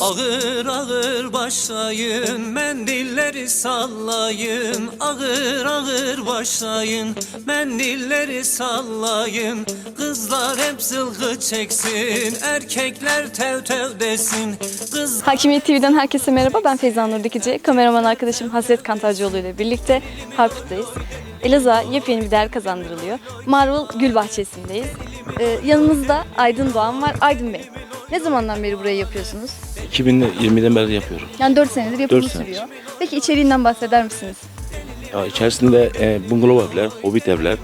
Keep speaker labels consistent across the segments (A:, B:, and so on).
A: Ağır ağır başlayın mendilleri sallayın Ağır ağır başlayın mendilleri sallayın Kızlar hep zılgı çeksin erkekler tev tev desin Kız
B: Hakimiyet TV'den herkese merhaba. Ben Feyza Nur Dikici. Kameraman arkadaşım Hasret Kantarcıoğlu ile birlikte Harput'tayız. Elazığ'a yepyeni bir değer kazandırılıyor. Marvel Gül Bahçesi'ndeyiz. Ee, yanımızda Aydın Doğan var. Aydın Bey, ne zamandan beri burayı yapıyorsunuz?
C: 2020'den beri yapıyorum.
B: Yani 4 senedir yapımı
C: Dört senedir.
B: sürüyor. Peki içeriğinden bahseder misiniz?
C: Ya içerisinde e, bungalov evler, hobbit evler,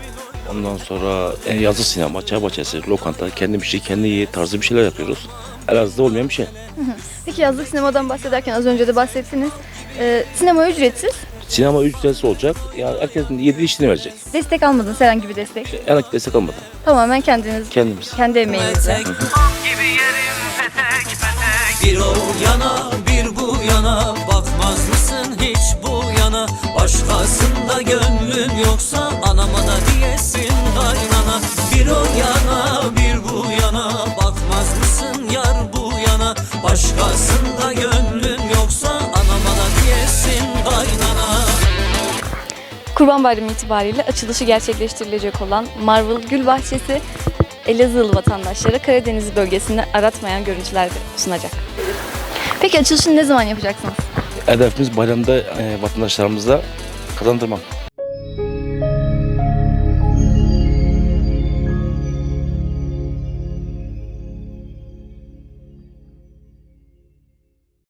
C: ondan sonra e, yazı sinema, çay bahçesi, lokanta, kendi bir şey, kendi iyi tarzı bir şeyler yapıyoruz. Elazığ'da olmayan bir şey.
B: Peki yazlık sinemadan bahsederken az önce de bahsettiniz. Ee, sinema ücretsiz.
C: Sinema ücretsiz olacak. Ya herkesin yedi işini verecek.
B: Destek almadınız herhangi bir destek.
C: Yani destek almadan.
B: Tamamen kendiniz,
C: Kendimiz.
B: kendi emeğinizle.
A: Gibi Bir o yana bir bu yana. Bakmaz mısın hiç bu yana? Başkasında gönlün yoksa Anama diyesin kaynana Bir o yana bir bu yana. Bakmaz mısın yar bu yana? Başkasında gönlün yoksa Anama diyesin kaynana
B: Kurban Bayramı itibariyle açılışı gerçekleştirilecek olan Marvel Gül Bahçesi Elazığlı vatandaşlara Karadeniz bölgesinde aratmayan görüntüler sunacak. Peki açılışını ne zaman yapacaksınız?
C: Hedefimiz bayramda e, vatandaşlarımıza kazandırmak.